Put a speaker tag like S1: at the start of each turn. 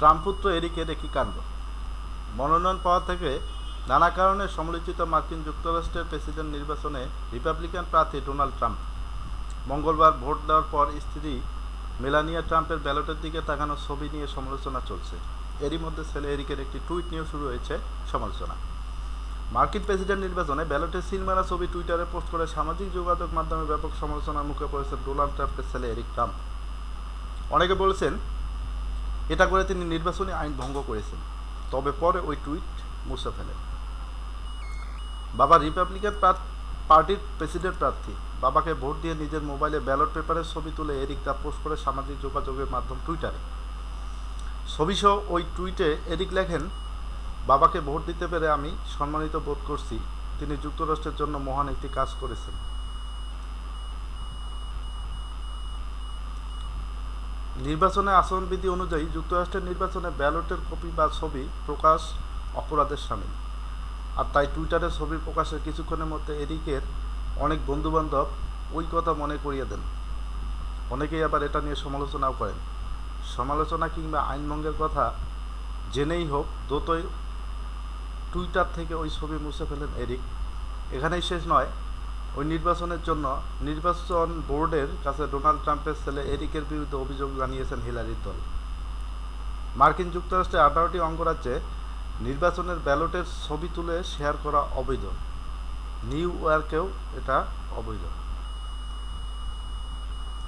S1: ট্রাম্পপুত্র এরিকের একটি কাণ্ড। মনোনয়ন পাওয়া থেকে নানা কারণে সমালোচিত মার্কিন যুক্তরাষ্ট্রের প্রেসিডেন্ট নির্বাচনে রিপাবলিকান প্রার্থী ডোনাল্ড ট্রাম্প। মঙ্গলবার ভোট দেওয়ার পর স্ত্রী মেলানিয়া ট্রাম্পের ব্যালটের দিকে তাকানো ছবি নিয়ে সমালোচনা চলছে। এরই মধ্যে ছেলে এরিকের একটি টুইট নিয়ে শুরু হয়েছে সমালোচনা। মার্কিন প্রেসিডেন্ট নির্বাচনে ব্যালটে সিল ছবি টুইটারে পোস্ট করে সামাজিক যোগাযোগ মাধ্যমে ব্যাপক সমালোচনার মুখে পড়েছে ডোনাল্ড ট্রাম্পের ছেলে এরিক ট্রাম্প। অনেকে বলেছেন এটা করে তিনি নির্বাচনী আইন ভঙ্গ করেছেন। তবে পরে ওই টুইট মুছে ফেলেন। বাবা রিপাবলিকান পার্টির প্রেসিডেন্ট প্রার্থী। বাবাকে ভোট দিয়ে নিজের মোবাইলে ব্যালট পেপারের ছবি তুলে এরিক তা পোস্ট করে সামাজিক যোগাযোগের মাধ্যম টুইটারে। ছবিসহ ওই টুইটে এরিক লেখেন, বাবাকে ভোট দিতে পেরে আমি সম্মানিত বোধ করছি। তিনি যুক্তরাষ্ট্রের জন্য মহান একটি কাজ করেছেন। নির্বাচনে আচরণবিধি অনুযায়ী যুক্তরাষ্ট্রের নির্বাচনে ব্যালটের কপি বা ছবি প্রকাশ অপরাধের সামিল। আর তাই টুইটারে ছবি প্রকাশের কিছুক্ষণের মধ্যে এরিকের অনেক বন্ধুবান্ধব ওই কথা মনে করিয়ে দেন। অনেকেই আবার এটা নিয়ে সমালোচনাও করেন। সমালোচনা কিংবা আইনভঙ্গের কথা জেনেই হোক, দ্রুতই টুইটার থেকে ওই ছবি মুছে ফেলেন এরিক। এখানেই শেষ নয় ওই নির্বাচনের জন্য নির্বাচন বোর্ডের কাছে ডোনাল্ড ট্রাম্পের ছেলে এরিকের বিরুদ্ধে অভিযোগ জানিয়েছেন হিলারির দল। মার্কিন যুক্তরাষ্ট্রের আঠারোটি অঙ্গরাজ্যে নির্বাচনের ব্যালটের ছবি তুলে শেয়ার করা অবৈধ। নিউ ইয়র্কেও এটা অবৈধ।